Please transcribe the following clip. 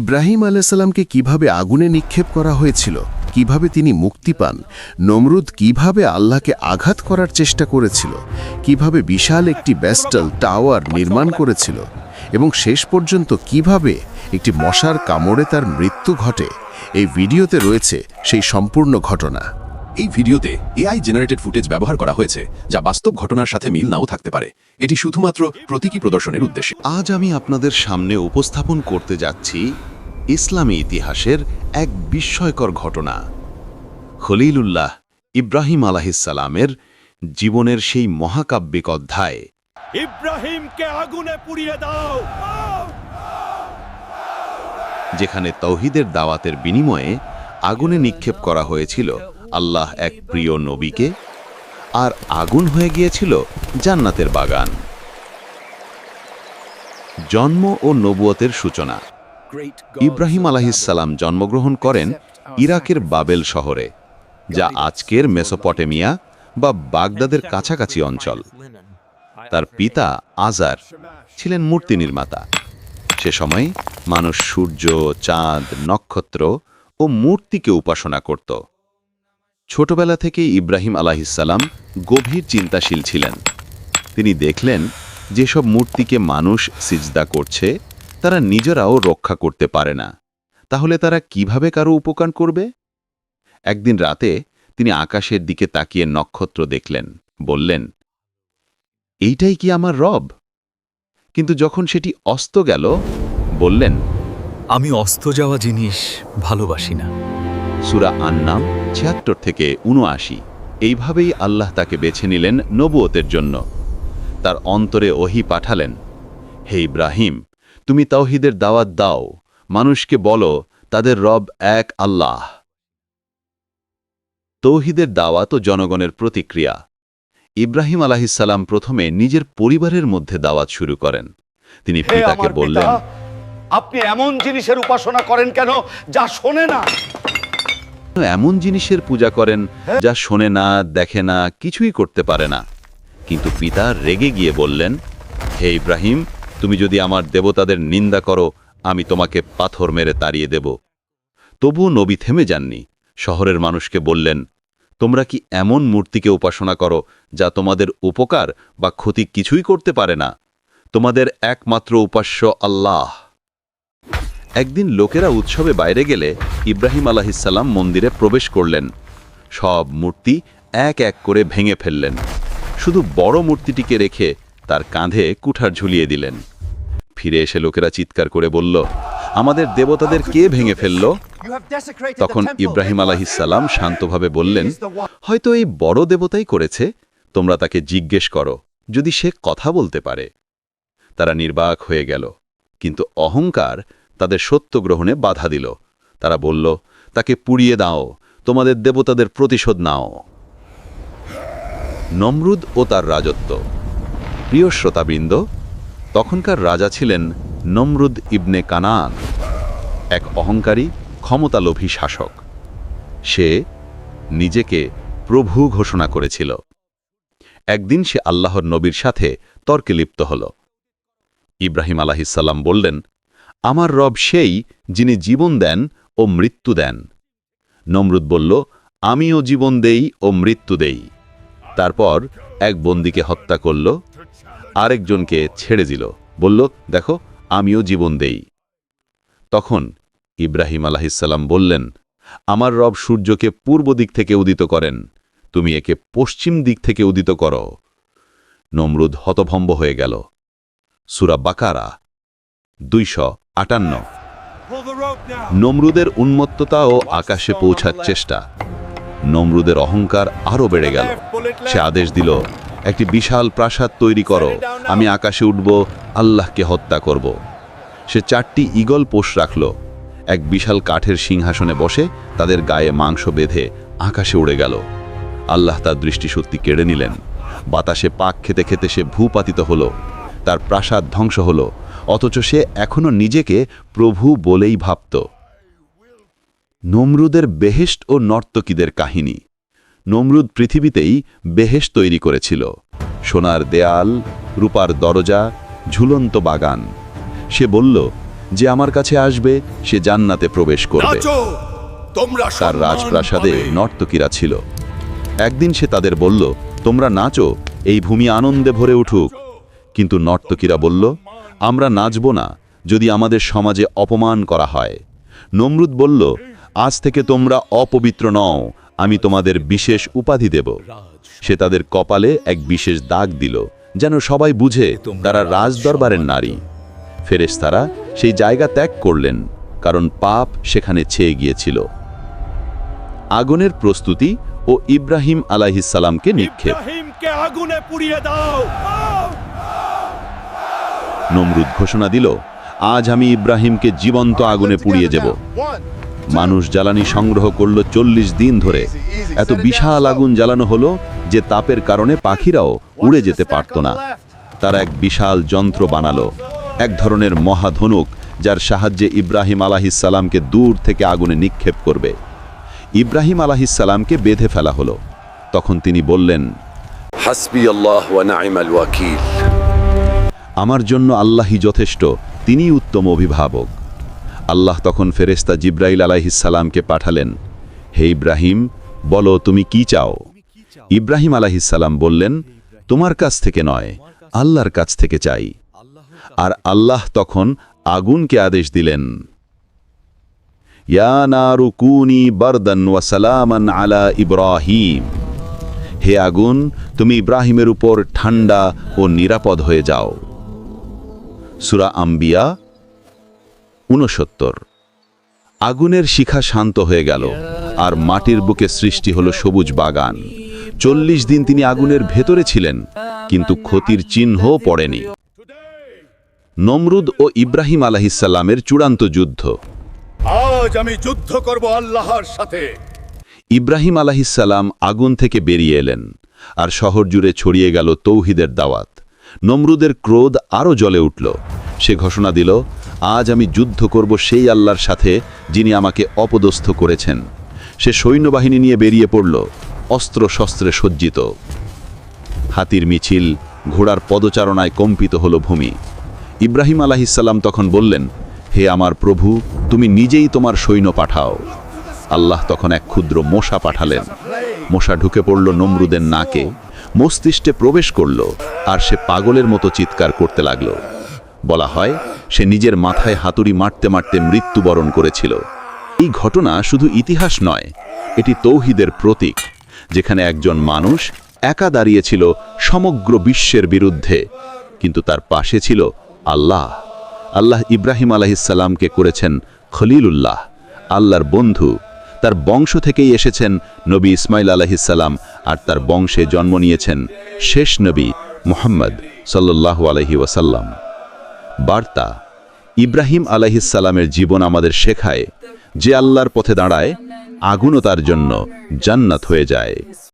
ইব্রাহিম আলাইসাল্লামকে কীভাবে আগুনে নিক্ষেপ করা হয়েছিল, কীভাবে তিনি মুক্তি পান, নমরুদ কীভাবে আল্লাহকে আঘাত করার চেষ্টা করেছিল, কীভাবে বিশাল একটি ব্যাস্টাল টাওয়ার নির্মাণ করেছিল এবং শেষ পর্যন্ত কীভাবে একটি মশার কামড়ে তার মৃত্যু ঘটে, এই ভিডিওতে রয়েছে সেই সম্পূর্ণ ঘটনা। এই ভিডিওতে এআই জেনারেটেড ফুটেজ ব্যবহার করা হয়েছে যা বাস্তব ঘটনার সাথে মিল নাও থাকতে পারে। এটি শুধুমাত্র প্রতীকী প্রদর্শনের উদ্দেশ্যে। আজ আমি আপনাদের সামনে উপস্থাপন করতে যাচ্ছি ইসলামী ইতিহাসের এক বিস্ময়কর ঘটনা। খলিলুল্লাহ ইব্রাহিম আলাহিসাল্লামের জীবনের সেই মহাকাব্যিক অধ্যায়। ইব্রাহিমকে আগুনে পুড়িয়ে দাও। যেখানে তৌহিদের দাওয়াতের বিনিময়ে আগুনে নিক্ষেপ করা হয়েছিল। আল্লাহ এক প্রিয় নবীকে, আর আগুন হয়ে গিয়েছিল জান্নাতের বাগান। জন্ম ও নবুয়তের সূচনা। ইব্রাহিম আলাহিসাল্লাম জন্মগ্রহণ করেন ইরাকের বাবেল শহরে, যা আজকের মেসোপটেমিয়া বা বাগদাদের কাছাকাছি অঞ্চল। তার পিতা আজার ছিলেন মূর্তি নির্মাতা। সে সময় মানুষ সূর্য, চাঁদ, নক্ষত্র ও মূর্তিকে উপাসনা করত। ছোটবেলা থেকেই ইব্রাহিম আলাহিসাল্লাম গভীর চিন্তাশীল ছিলেন। তিনি দেখলেন, যেসব মূর্তিকে মানুষ সিজদা করছে, তারা নিজেরাও রক্ষা করতে পারে না। তাহলে তারা কীভাবে কারও উপকার করবে? একদিন রাতে তিনি আকাশের দিকে তাকিয়ে নক্ষত্র দেখলেন, বললেন, এইটাই কি আমার রব? কিন্তু যখন সেটি অস্ত গেল, বললেন, আমি অস্ত যাওয়া জিনিস ভালোবাসি না। সুরা আন্নাম ছিয়াত্তর থেকে উনআশি এইভাবেই আল্লাহ তাকে বেছে নিলেন নবুয়তের জন্য। তার অন্তরে ওহি পাঠালেন হে ইব্রাহিম তুমি তাওহিদের দাওয়াত দাও মানুষকে বলো তাদের রব এক আল্লাহ। তৌহিদের দাওয়াত ও জনগণের প্রতিক্রিয়া। ইব্রাহিম আলাহিসাল্লাম প্রথমে নিজের পরিবারের মধ্যে দাওয়াত শুরু করেন। তিনি পিতাকে বললেন আপনি এমন জিনিসের উপাসনা করেন কেন যা শোনে না? এমন জিনিসের পূজা করেন যা শোনে না দেখে না কিছুই করতে পারে না। কিন্তু পিতা রেগে গিয়ে বললেন হে ইব্রাহিম তুমি যদি আমার দেবতাদের নিন্দা করো আমি তোমাকে পাথর মেরে তাড়িয়ে দেব। তবুও নবী থেমে যাননি। শহরের মানুষকে বললেন তোমরা কি এমন মূর্তিকে উপাসনা করো যা তোমাদের উপকার বা ক্ষতি কিছুই করতে পারে না? তোমাদের একমাত্র উপাস্য আল্লাহ। একদিন লোকেরা উৎসবে বাইরে গেলে ইব্রাহিম আলাহিসাল্লাম মন্দিরে প্রবেশ করলেন। সব মূর্তি এক এক করে ভেঙে ফেললেন। শুধু বড় মূর্তিটিকে রেখে তার কাঁধে কুঠার ঝুলিয়ে দিলেন। ফিরে এসে লোকেরা চিৎকার করে বলল আমাদের দেবতাদের কে ভেঙে ফেলল? তখন ইব্রাহিম আলাহিসাল্লাম শান্তভাবে বললেন হয়তো এই বড় দেবতাই করেছে তোমরা তাকে জিজ্ঞেস করো যদি সে কথা বলতে পারে। তারা নির্বাক হয়ে গেল কিন্তু অহংকার তাদের সত্য গ্রহণে বাধা দিল। তারা বলল, তাকে পুড়িয়ে দাও, তোমাদের দেবতাদের প্রতিশোধ নাও। নমরুদ ও তার রাজত্ব। প্রিয় শ্রোতাবৃন্দ, তখনকার রাজা ছিলেন নমরুদ ইবনে কানান, এক অহংকারী, ক্ষমতালোভী শাসক। সে নিজেকে প্রভু ঘোষণা করেছিল। একদিন সে আল্লাহর নবীর সাথে তর্কে লিপ্ত হল। ইব্রাহিম আলাহিসাল্লাম বললেন আমার রব সেই যিনি জীবন দেন ও মৃত্যু দেন। নমরুদ বলল, আমিও জীবন দেই ও মৃত্যু দেই। তারপর এক বন্দিকে হত্যা করল, আরেকজনকে ছেড়ে দিল। বলল, দেখো, আমিও জীবন দেই। তখন ইব্রাহিম আলাহিসাল্লাম বললেন, আমার রব সূর্যকে পূর্ব দিক থেকে উদিত করেন। তুমি একে পশ্চিম দিক থেকে উদিত করো। নমরুদ হতভম্ব হয়ে গেল। সুরা বাকারা দুইশ আটান্ন। নমরুদের উন্মত্ততা ও আকাশে পৌঁছার চেষ্টা। নমরুদের অহংকার আরও বেড়ে গেল। সে আদেশ দিল একটি বিশাল প্রাসাদ তৈরি করো। আমি আকাশে উঠব আল্লাহকে হত্যা করব। সে চারটি ঈগল পোষ রাখল। এক বিশাল কাঠের সিংহাসনে বসে তাদের গায়ে মাংস বেঁধে আকাশে উড়ে গেল। আল্লাহ তার দৃষ্টিশক্তি কেড়ে নিলেন। বাতাসে পাক খেতে খেতে সে ভূপাতিত হল। তার প্রাসাদ ধ্বংস হল অথচ সে এখনও নিজেকে প্রভু বলেই ভাবত। নমরুদের বেহেস্ট ও নর্তকীদের কাহিনী। নমরুদ পৃথিবীতেই বেহেশ তৈরি করেছিল। সোনার দেয়াল রূপার দরজা ঝুলন্ত বাগান। সে বলল যে আমার কাছে আসবে সে জান্নাতে প্রবেশ করবে। তোমরা তার রাজপ্রাসাদে নর্তকীরা ছিল। একদিন সে তাদের বলল তোমরা নাচো এই ভূমি আনন্দে ভরে উঠুক। কিন্তু নর্তকীরা বলল, আমরা নাচব না যদি আমাদের সমাজে অপমান করা হয়। নমরুদ বলল, আজ থেকে তোমরা অপবিত্র নও, আমি তোমাদের বিশেষ উপাধি দেব। সে তাদের কপালে এক বিশেষ দাগ দিল, যেন সবাই বুঝে তারা রাজদরবারের নারী। ফেরেশতারা সেই জায়গা ত্যাগ করলেন, কারণ পাপ সেখানে ছেয়ে গিয়েছিল। আগুনের প্রস্তুতি ও ইব্রাহিম আলাহিসাল্লামকে নিক্ষেপ। আগুনে পুড়িয়ে দাও! নমরুদ ঘোষণা দিল, আজ আমি ইব্রাহিমকে জীবন্ত আগুনে পুড়িয়ে যাব মানুষ জ্বালানি সংগ্রহ করল চল্লিশ দিন ধরে। এত বিশাল আগুন জ্বালানো হলো যে তাপের কারণে পাখিরাও উড়ে যেতে পারত না। তারা এক বিশাল যন্ত্র বানালো, এক ধরনের মহাধনুক, যার সাহায্যে ইব্রাহিম আলাহিসাল্লামকে দূর থেকে আগুনে নিক্ষেপ করবে। ইব্রাহিম আলাহিসাল্লামকে বেঁধে ফেলা হলো। তখন তিনি বললেন, হাসবি আল্লাহ ওয়াকিল। আমার জন্য আল্লাহই যথেষ্ট, তিনিই উত্তম অভিভাবক। আল্লাহ তখন ফেরেস্তা জিব্রাইল আলাহিসাল্লামকে পাঠালেন, হে ইব্রাহিম, বলো তুমি কি চাও? ইব্রাহিম আলাহিসাল্লাম বললেন, তোমার কাছ থেকে নয়, আল্লাহর কাছ থেকে চাই। আর আল্লাহ তখন আগুনকে আদেশ দিলেন আলা ইব্রাহিম। হে আগুন, তুমি ইব্রাহিমের উপর ঠান্ডা ও নিরাপদ হয়ে যাও। সুরা আম্বিয়া উনসত্তর আগুনের শিখা শান্ত হয়ে গেল আর মাটির বুকে সৃষ্টি হলো সবুজ বাগান। চল্লিশ দিন তিনি আগুনের ভেতরে ছিলেন কিন্তু ক্ষতির চিহ্নও পড়েনি। নমরুদ ও ইব্রাহিম আলাহিসাল্লামের চূড়ান্ত যুদ্ধ। আজ আমি যুদ্ধ করব আল্লাহর সাথে। ইব্রাহিম আলাহিসাল্লাম আগুন থেকে বেরিয়ে এলেন আর শহর জুড়ে ছড়িয়ে গেল তৌহিদের দাওয়াত। নমরুদের ক্রোধ আরও জ্বলে উঠল। সে ঘোষণা দিল, আজ আমি যুদ্ধ করব সেই আল্লাহর সাথে যিনি আমাকে অপদস্থ করেছেন। সে সৈন্যবাহিনী নিয়ে বেরিয়ে পড়ল অস্ত্র শস্ত্রে সজ্জিত। হাতির মিছিল ঘোড়ার পদচারণায় কম্পিত হল ভূমি। ইব্রাহিম আলাহিসাল্লাম তখন বললেন, হে আমার প্রভু, তুমি নিজেই তোমার সৈন্য পাঠাও। আল্লাহ তখন এক ক্ষুদ্র মশা পাঠালেন। মশা ঢুকে পড়ল নমরুদের নাকে। মস্তিষ্কে প্রবেশ করল আর সে পাগলের মতো চিৎকার করতে লাগল। বলা হয়, সে নিজের মাথায় হাতুড়ি মারতে মারতে মৃত্যুবরণ করেছিল। এই ঘটনা শুধু ইতিহাস নয়, এটি তৌহিদের প্রতীক, যেখানে একজন মানুষ একা দাঁড়িয়েছিল সমগ্র বিশ্বের বিরুদ্ধে, কিন্তু তার পাশে ছিল আল্লাহ। আল্লাহ ইব্রাহিম আলাহিসাল্লামকে করেছেন খলিলুল্লাহ, আল্লাহর বন্ধু। তার বংশ থেকেই এসেছেন নবী ইসমাইল আলাহিসাল্লাম আর তার বংশে জন্ম নিয়েছেন শেষ নবী মোহাম্মদ সাল্লাহ আলহি ওয়াসাল্লাম। বার্তা, ইব্রাহিম আলাহিসাল্লামের জীবন আমাদের শেখায় যে আল্লাহর পথে দাঁড়ায়, আগুনও তার জন্য জান্নাত হয়ে যায়।